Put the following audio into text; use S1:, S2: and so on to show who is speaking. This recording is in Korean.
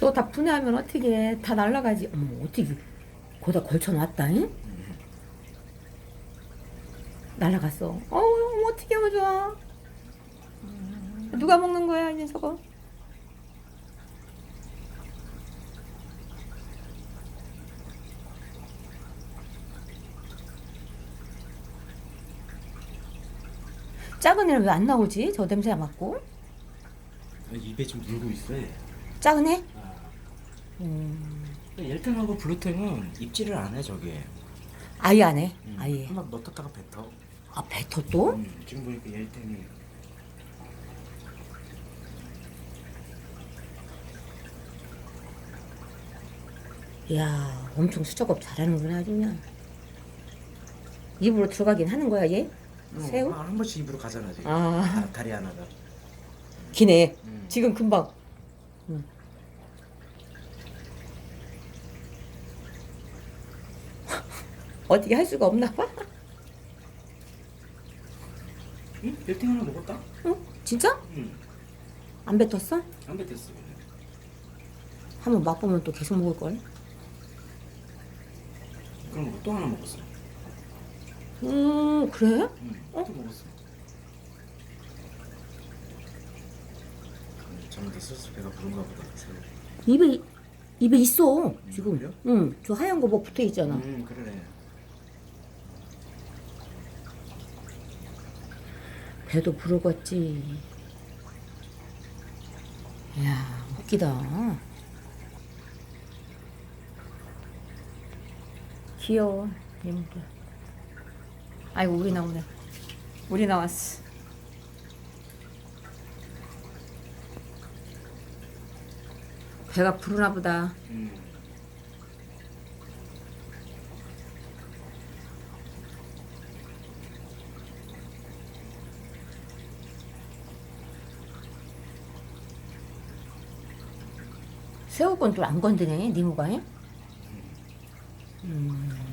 S1: 저거 다 분해하면 어떻게 다 날라가지? 어머 어떻게 거기다 걸쳐놨다 잉? 날라갔어. 어 어머 어떻게 하면 좋아? 누가 먹는 거야 이제 저거? 작은 애는 왜 안 나오지? 저 냄새 맡고
S2: 입에 좀 물고 있어. 얘.
S1: 작은 애?
S2: 아.
S1: 음,
S2: 열탱하고 블루탱은 입질을 안 해 저게.
S1: 아예 안 해.
S2: 음.
S1: 아예.
S2: 한번 넣었다가 뱉어.
S1: 아 뱉어 또?
S2: 음, 지금 보니까 열탱이
S1: 이야 엄청 수작업 잘하는구나 아주 그냥 입으로 들어가긴 하는 거야 얘? 새우?
S2: 아, 한 번씩 입으로 가잖아 지금.
S1: 아.
S2: 다- 다리 하나가.
S1: 기네
S2: 음.
S1: 지금 금방 응. 어떻게 할 수가 없나 봐
S2: 응? 열탱 하나 먹었다?
S1: 응? 진짜?
S2: 응.
S1: 안 뱉었어?
S2: 안 뱉었어.
S1: 한번 맛보면 또 계속 먹을 걸
S2: 그럼 또 하나 먹었어.
S1: 음 그래?
S2: 응.
S1: 어?
S2: 또 먹었어. 음, 저한테 슬슬 배가 부른가 보다.
S1: 입에 입에 있어 지금
S2: 그래요?
S1: 응 저 하얀 거 뭐 붙어 있잖아
S2: 음 그러네.
S1: 배도 부르겠지. 이야, 웃기다. 귀여워, 얘들. 아이고, 우리 나오네. 우리 나왔어. 배가 부르나 보다.
S2: 음.
S1: 새우 건 또안 건드네, 니모가. 음.